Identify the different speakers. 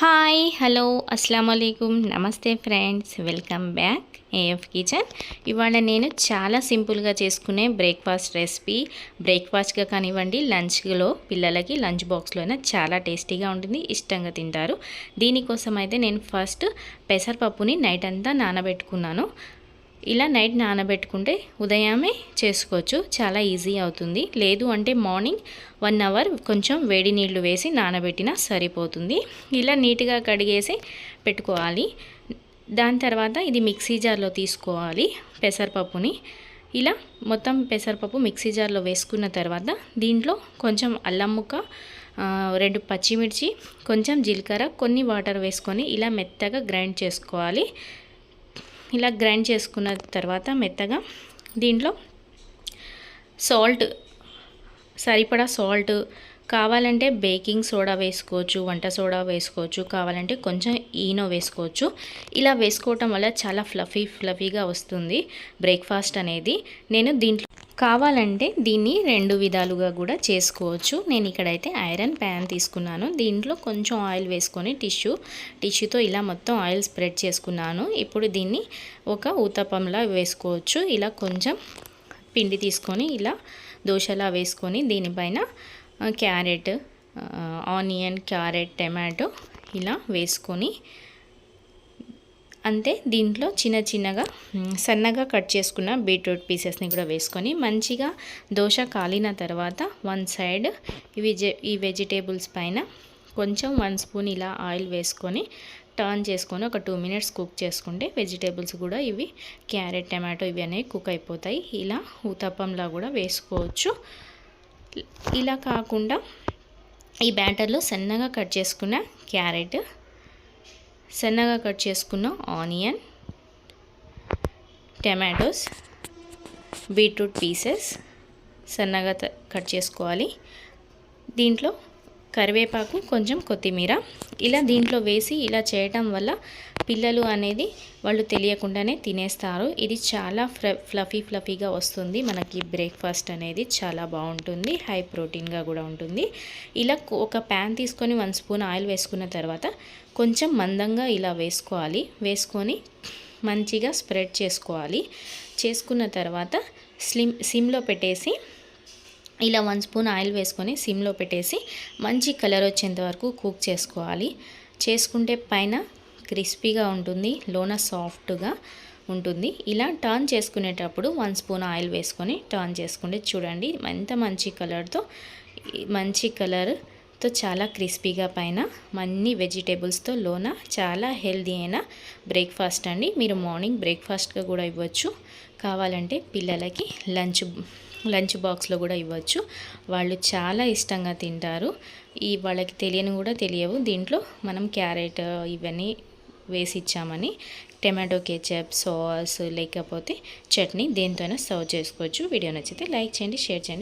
Speaker 1: Hi hello అస్సలం నమస్తే friends welcome back AF kitchen. ఇవాళ నేను చాలా సింపుల్గా చేసుకునే బ్రేక్ఫాస్ట్ రెసిపీ. బ్రేక్ఫాస్ట్గా కానివ్వండి లంచ్లో పిల్లలకి లంచ్ బాక్స్లో అయినా చాలా టేస్టీగా ఉంటుంది ఇష్టంగా తింటారు. దీనికోసం అయితే నేను ఫస్ట్ పెసరపప్పుని నైట్ అంతా నానబెట్టుకున్నాను. ఇలా నైట్ నానబెట్టుకుంటే ఉదయమే చేసుకోవచ్చు. చాలా ఈజీ అవుతుంది. లేదు అంటే మార్నింగ్ వన్ అవర్ కొంచెం వేడి నీళ్ళు వేసి నానబెట్టినా సరిపోతుంది. ఇలా నీట్గా కడిగేసి పెట్టుకోవాలి. దాని తర్వాత ఇది మిక్సీ జార్లో తీసుకోవాలి పెసరపప్పుని. ఇలా మొత్తం పెసరపప్పు మిక్సీ జార్లో వేసుకున్న తర్వాత దీంట్లో కొంచెం అల్లం ముక్క రెండు పచ్చిమిర్చి కొంచెం జీలకర్ర కొన్ని వాటర్ వేసుకొని ఇలా మెత్తగా గ్రైండ్ చేసుకోవాలి. ఇలా గ్రైండ్ చేసుకున్న తర్వాత మెత్తగా దీంట్లో సాల్ట్ సరిపడా సాల్ట్ కావాలంటే బేకింగ్ సోడా వేసుకోవచ్చు వంట సోడా వేసుకోవచ్చు కావాలంటే కొంచెం ఈనో వేసుకోవచ్చు. ఇలా వేసుకోవటం వల్ల చాలా ఫ్లఫీ ఫ్లఫీగా వస్తుంది బ్రేక్ఫాస్ట్ అనేది. నేను దీంట్లో కావాలంటే దీన్ని రెండు విధాలుగా కూడా చేసుకోవచ్చు. నేను ఇక్కడైతే ఐరన్ ప్యాన్ తీసుకున్నాను. దీంట్లో కొంచెం ఆయిల్ వేసుకొని టిష్యూ టిష్యూతో ఇలా మొత్తం ఆయిల్ స్ప్రెడ్ చేసుకున్నాను. ఇప్పుడు దీన్ని ఒక ఊతపంలా వేసుకోవచ్చు. ఇలా కొంచెం పిండి తీసుకొని ఇలా దోశలా వేసుకొని దీనిపైన క్యారెట్ ఆనియన్ క్యారెట్ టమాటో ఇలా వేసుకొని అంతే దీంట్లో చిన్న చిన్నగా సన్నగా కట్ చేసుకున్న బీట్రూట్ పీసెస్ని కూడా వేసుకొని మంచిగా దోశ కాలిన తర్వాత వన్ సైడ్ ఇవి ఈ వెజిటేబుల్స్ పైన కొంచెం వన్ స్పూన్ ఇలా ఆయిల్ వేసుకొని టర్న్ చేసుకొని ఒక టూ మినిట్స్ కుక్ చేసుకుంటే వెజిటేబుల్స్ కూడా ఇవి క్యారెట్ టమాటో ఇవి అనేవి కుక్ అయిపోతాయి. ఇలా ఊతప్పంలా కూడా వేసుకోవచ్చు. ఇలా కాకుండా ఈ బ్యాటర్లో సన్నగా కట్ చేసుకున్న క్యారెట్ సన్నగా కట్ చేసుకున్న ఆనియన్ టమాటోస్ బీట్రూట్ పీసెస్ సన్నగా కట్ చేసుకోవాలి. దీంట్లో కరివేపాకు కొంచెం కొత్తిమీర ఇలా దీంట్లో వేసి ఇలా చేయటం వల్ల పిల్లలు అనేది వాళ్ళు తెలియకుండానే తినేస్తారు. ఇది చాలా ఫ్లఫీ ఫ్లఫీగా వస్తుంది. మనకి బ్రేక్ఫాస్ట్ అనేది చాలా బాగుంటుంది. హై ప్రోటీన్గా కూడా ఉంటుంది. ఇలా ఒక ప్యాన్ తీసుకొని వన్ స్పూన్ ఆయిల్ వేసుకున్న తర్వాత కొంచెం మందంగా ఇలా వేసుకోవాలి. వేసుకొని మంచిగా స్ప్రెడ్ చేసుకోవాలి. చేసుకున్న తర్వాత స్లిమ్ సిమ్లో పెట్టేసి ఇలా వన్ స్పూన్ ఆయిల్ వేసుకొని సిమ్లో పెట్టేసి మంచి కలర్ వచ్చేంత వరకు కుక్ చేసుకోవాలి. చేసుకుంటే పైన క్రిస్పీగా ఉంటుంది లోన సాఫ్ట్గా ఉంటుంది. ఇలా టర్న్ చేసుకునేటప్పుడు వన్ స్పూన్ ఆయిల్ వేసుకొని టర్న్ చేసుకుంటే చూడండి ఎంత మంచి కలర్తో మంచి కలర్తో చాలా క్రిస్పీగా పైన అన్ని వెజిటేబుల్స్తో లోన చాలా హెల్దీ అయిన బ్రేక్ఫాస్ట్ అండి. మీరు మార్నింగ్ బ్రేక్ఫాస్ట్గా కూడా ఇవ్వచ్చు. కావాలంటే పిల్లలకి లంచ్ లంచ్ బాక్స్లో కూడా ఇవ్వచ్చు. వాళ్ళు చాలా ఇష్టంగా తింటారు. ఈ వాళ్ళకి తెలియని కూడా తెలియవు. దీంట్లో మనం క్యారెట్ ఇవన్నీ వేసి ఇచ్చామని టమాటో కేచప్ సాస్ లేకపోతే చట్నీ దేనితోనే సర్వ్ చేసుకోవచ్చు. వీడియో నచ్చితే లైక్ చేయండి షేర్ చేయండి.